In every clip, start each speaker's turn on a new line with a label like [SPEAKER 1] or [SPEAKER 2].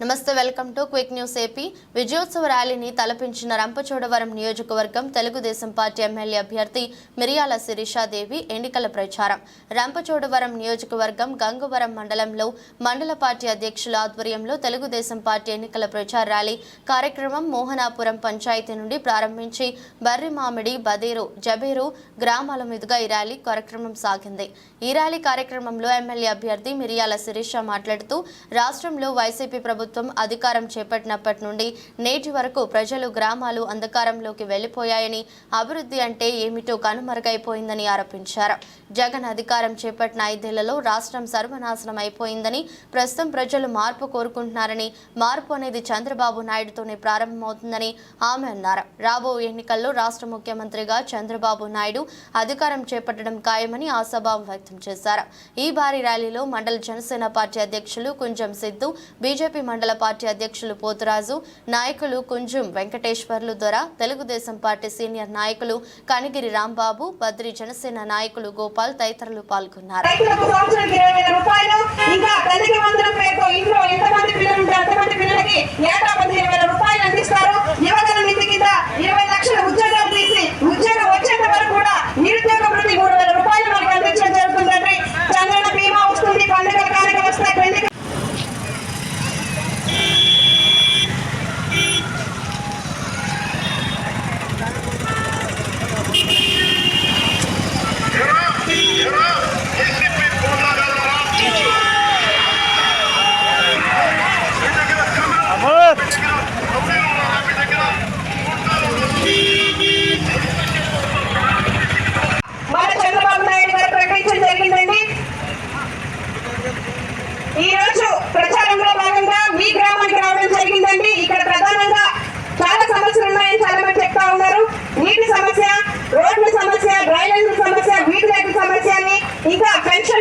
[SPEAKER 1] నమస్తే welcome to quick news AP. విజయోత్సవ ర్యాలీని తలపించిన రంపచోడవరం నియోజకవర్గం తెలుగుదేశం పార్టీ ఎమ్మెల్యే అభ్యర్థి మిరియాల శిరీషాదేవి ఎన్నికల ప్రచారం. రంపచోడవరం నియోజకవర్గం గంగవరం మండలంలో మండల పార్టీ అధ్యక్షుల ఆధ్వర్యంలో తెలుగుదేశం పార్టీ ఎన్నికల ప్రచార ర్యాలీ కార్యక్రమం మోహనాపురం పంచాయతీ నుండి ప్రారంభించి బర్రి మామిడి బదేరు జబేరు గ్రామాల మీదుగా ఈ ర్యాలీ కార్యక్రమం సాగింది. ఈ ర్యాలీ కార్యక్రమంలో ఎమ్మెల్యే అభ్యర్థి మిరియాల శిరీష మాట్లాడుతూ రాష్ట్రంలో వైసీపీ ప్రభుత్వం అధికారం చేపట్టినప్పటి నుండి నేటి వరకు ప్రజలు గ్రామాలు అంధకారంలోకి వెళ్ళిపోయాయని అభివృద్ధి అంటే ఏమిటో కనుమరుగైపోయిందని ఆరోపించారు. జగన్ అధికారం చేపట్టిన ఐదేళ్ళలో రాష్ట్రం సర్వనాశనం అయిపోయిందని ప్రస్తుతం ప్రజలు మార్పు కోరుకుంటున్నారని మార్పు అనేది చంద్రబాబు నాయుడుతోనే ప్రారంభమవుతుందని ఆమె అన్నారు. రాబో ఎన్నికల్లో రాష్ట్ర ముఖ్యమంత్రిగా చంద్రబాబు నాయుడు అధికారం చేపట్టడం ఖాయమని ఆశాభావం వ్యక్తం చేశారు. ఈ భారీ ర్యాలీలో మండల జనసేన పార్టీ అధ్యక్షులు కుంజం సిద్ధు బీజేపీ మండల పార్టీ అధ్యక్షులు పోతురాజు నాయకులు కుంజుం వెంకటేశ్వర్లు దొర తెలుగుదేశం పార్టీ సీనియర్ నాయకులు కనిగిరి రాంబాబు బద్రి జనసేన నాయకులు గోపాల్ తదితరులు పాల్గొన్నారు.
[SPEAKER 2] 一个白衬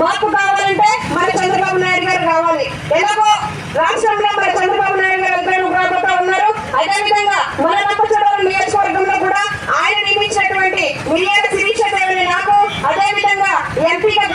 [SPEAKER 2] మార్పు కావాలంటే మన చంద్రబాబు నాయుడు గారు రావాలి. ఎలాగో రాష్ట్రంలో మన చంద్రబాబు నాయుడు గారు అధికారం రాబోతా ఉన్నారు. అదేవిధంగా మన రంపచోడవరం నియోజకవర్గంలో కూడా ఆయన నియమించినటువంటి మిలియన్ శిరీష దేవిని నాకు అదేవిధంగా ఎంపీగా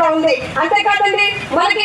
[SPEAKER 2] జరుగుతూ ఉంది అంతేకాదండి మనకి